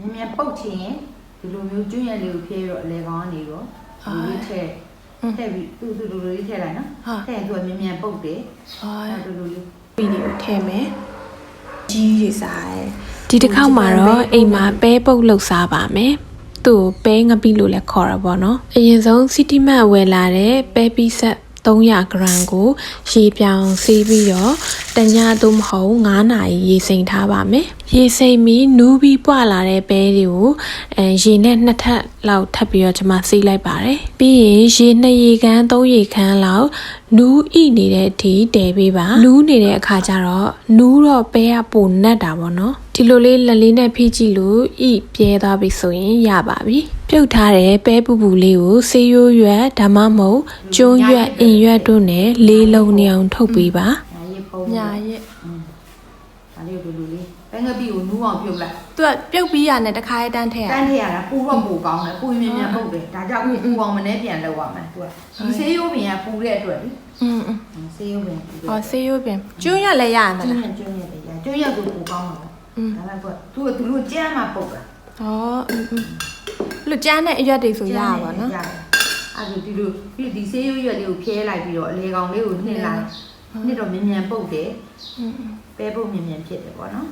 မြန်မြန်ပုတ်ချင်ရင်ဒီလိုမျိုးကျွန်းရက်လေးကိုဖြဲတော့အလဲကောင်းကနေတော့ဒီလိုလေးထည့်ထည့်ပြီးသူ့သူ့လိုလိုလေးထည့်လိုက်နော်ထည့်ရင်သူကမြန်မြန်ပုတ်တယ်အာအဲ့လိုလိုလေးဗီဒီယိုထည့်မယ်ကြီးတွေစားတယ်ဒီတစ်ခေါက်မှာတော့အိမ်မှာပဲပုတ်လှုပ်စားပါမယ်သူ့ကိုပဲငပိလို့လည်းခေါ်တာပေါ့နော်အရင်ဆုံးစီတီမတ်ဝယ်လာတဲ့ပဲပီဆက်300 gram ကိုရေပြောင်ဆေးပြီးတော့တညသို့မဟုတ်9နာရီရေစိမ်ထားပါမယ်ရေစိမ်ပြီးနူးပြီးပွာလာတဲ့ပဲတွေကိုအဲရေနဲ့နှစ်ထပ်လောက်ထပ်ပြီးတော့ကျွန်မဆေးလိုက်ပါတယ်ပြီးရင်ရေနှစ်ရေခမ်းသုံးရေခမ်းလောက်နူးဣနေတဲ့အထိတည်ပေးပါနူးနေတဲ့အခါကျတော့နူးတော့ပဲကပိုနက်တာပေါ့နော်ဒီလိုလေးလက်လေးနဲ့ဖိကြည့်လို့ဣပြဲသွားပြီဆိုရင်ရပါပြီပြုတ်ထားတဲ့ပဲပူပူလေးကိုဆေးရိုးရွက်ဒါမှမဟုတ်ကျုံးရွက်အင်ရွက်တို့နဲ့လေးလုံးနေအောင်ထုတ်ပေးပါညာရေးပုံညာရဲ့อืม ဒါလေးလိုလိုလေးပဲငပိကိုနူးအောင်ပြုတ်လိုက် သူကပြုတ်ပြီးရနဲ့တခါရဲတန်းထည့်ရ တန်းထည့်ရတာပူတော့ပူကောင်းတယ်ပူရင်မြန်မြန်ပုတ်တယ်ဒါကြောင့်ပူအောင်မနဲ့ပြန်လောက်ရမယ်သူကဒီဆေးရိုးပင်ကပူတဲ့အတွက်လေ อืม ဆေးရုံပင် ဟောဆေးရိုးပင်ကျုံးရွက်လည်းရရမ ကျွ လား န်းရကျွန်းရတရားကျွန်းရကိုပူကောင်းမှာ อืม ဒါပေမဲ့သူကသူတို့ကြမ်းမှာပုတ်တာ ဟောอืมလူကျန်းတဲ့အရွက်တွေဆိုရပါဘောနော် ရတယ်အဲ့ဒီဒီလိုပြီးဒီဆေးရုံရွက်လေးကိုဖျဲလိုက်ပြီးတော့အလေကောင်လေးကိုနှင်းလိုက်နှင်းတော့မြန်မြန်ပုတ်တယ် อืม ပဲဖို့မြင်မြင်ဖြစ်တယ်ပေါ့နော်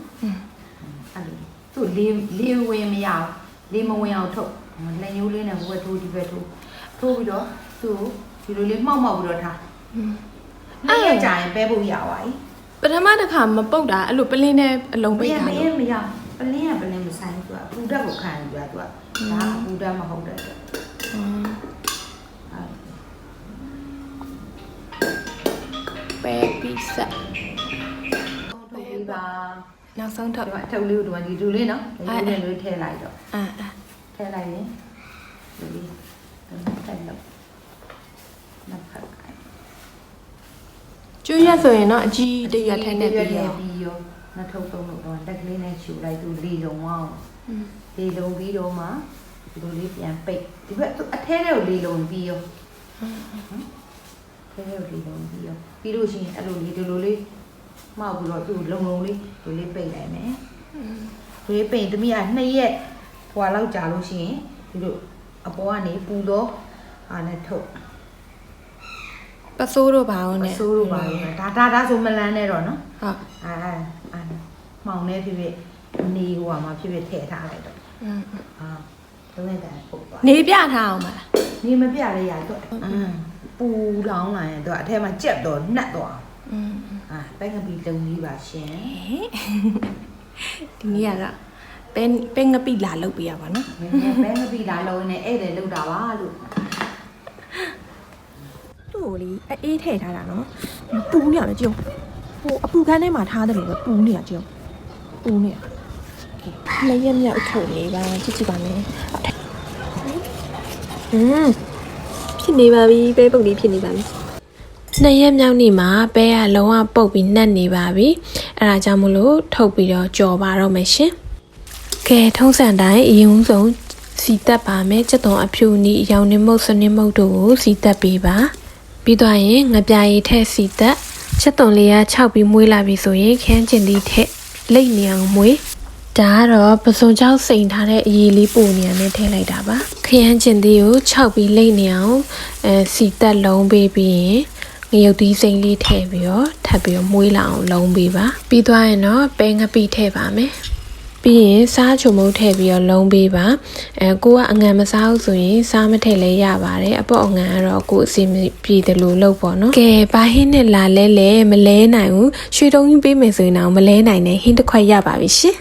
အဲ့လိုသူ့လေးလေးဝင်မရဘူးလေးမဝင်အောင်ထုတ်လက်ညှိုးလေးနဲ့ဘဝထိုးဒီဘက်ထိုးထိုးပြီးတော့သူ့ဒီလိုလေးမှောက်မှောက်ပြီးတော့ထားအဲ့ရကြရင်ပဲဖို့ရပါ යි ပထမတစ်ခါမပုတ်တာအဲ့လိုပလင်းနဲ့အလုံးပိတ်တာမရမရပလင်းကပလင်းမဆိုင်ဘူးသူကပူဓာတ်ကိုခံယူတာသူကဒါပူဓာတ်မဟုတ်တဲ့အတွက်ပဲပိစက် ထုတ်ပြီးပါနောက်ဆုံးထုတ်ဒီမှာထုတ်လေးကိုဒီမှာဒီလူလေးနော်ဒီအဲ့လူလေးလေးထည့်လိုက်တော့အာအာထည့်လိုက်ရင်ဒီလေးဒီမှာထည့်လို့နောက်ဖက်ခိုင်းကျိုးရက်ဆိုရင်တော့အကြီးတရွက်ထဲနဲ့ပြီးရောပြီးရောနှစ်ထုတ်သုံးလို့တော့လက်ကလေးနဲ့ခြူလိုက်သူလီလုံးအောင်อืมလီလုံးပြီးတော့မှဒီလိုလေးပြန်ပိတ်ဒီဘက်သူအထဲထဲကိုလီလုံးပြီးရောထဲထဲကိုလီလုံးပြီးရောပြီးလို့ရှိရင်အဲ့လိုလေးဒီလိုလေး မှောက်ပြီးတော့သူ့လုံလုံလေးဒီလေးပိတ်လိုက်မယ်ဒီလေးပိတ်တမီးကနှစ်ရက်ဟွာလောက်ကြာလို့ရှိရင်ဒီလိုအပေါ်ကနေပူတော့အာနဲ့ထုတ် ပစိုးတို့ပါအောင် မ နဲ့ ဆိုးလို့ပါဘူးဒါဒါဒါဆိုမလန်းနဲ့တော့နော် ဟုတ် အာအာမှောင်နေဖြစ်ဖြစ်နေဟိုမှာဖြစ်ဖြစ်ထည့်ထားလိုက်တော့ อืม အာလုံးလိုက်တယ်ပုတ်သွား နေပြထားအောင်မလား နေမပြလဲရတော့အင်းပူလောင်းလာရင်တော့အထက်မှာကြက်တော့နှက်သွား อืม အာပဲငပီလုံကြီးပါရှင်ဒီနေ့ကတော့ပဲပဲငပိလာလုပ်ပေးရပါနော်နည်းနည်းပဲငပီလာလုံးနဲ့ဧည့်တယ်လောက်တာပါလို့သူ့ကိုလေအေးထည့်ထားတာနော်ပူနေရတယ်ကြုံဟိုအပူခန်းထဲမှာထားတယ်လို့ပဲပူနေရကြုံပူနေရလက်ရက်မြောက်ထုတ်နေပါကြည့်ကြည့်ပါမယ်อืมဖြစ်နေပါပြီပဲပုတ်လေးဖြစ်နေပါပြီ နှစ်ရက်မြောက်နေ့မှာပဲကလုံးဝပုတ်ပြီးနှက်နေပါပြီအဲဒါကြောင့်မလို့ထုတ်ပြီးတော့ကြော်ပါတော့မယ်ရှင်ကဲထုံးစံတိုင်းအရင်ဦးဆုံးစီတက်ပါမယ်စက်သွန်အဖြူနီအရောင်နေမုတ်စနေမုတ်တို့ကိုစီတက်ပေးပါပြီးတော့ရင်ငပြာရည်ထက်စီတက်စက်သွန်လေးက6ပြီးမွေးလာပြီဆိုရင်ခန်းကျင်လေးထက်လိတ်နေအောင်မွေးဒါကတော့ပစုံချောက်စိန်ထားတဲ့အရေးလေးပုံနေရနဲ့ထည့်လိုက်တာပါခရမ်းကျင်သေးကို6ပြီးလိတ်နေအောင်အဲစီတက်လုံးပေးပြီးရင် ငရုတ်သီးစိမ့်လေးထည့်ပြီးတော့ထပ်ပြီးတော့မွေးလာအောင်လုံးပေးပါပြီးသွားရင်တော့ပဲငပိထည့်ပါမယ်ပြီးရင်စားချုံမုတ်ထည့်ပြီးတော့လုံးပေးပါအဲကိုကအငံမစားဘူးဆိုရင်စားမထည့်လဲရပါတယ်အပေါ့အငံကတော့ကိုအစီမပြေတယ်လို့လုပ်ပေါ့နော်ကဲဘာဟင်းနဲ့လာလဲလဲမလဲနိုင်ဘူးရွှေတုံးကြီးပေးမယ်ဆိုရင်တော့မလဲနိုင်နဲ့ဟင်းတစ်ခွက်ရပါပြီရှင်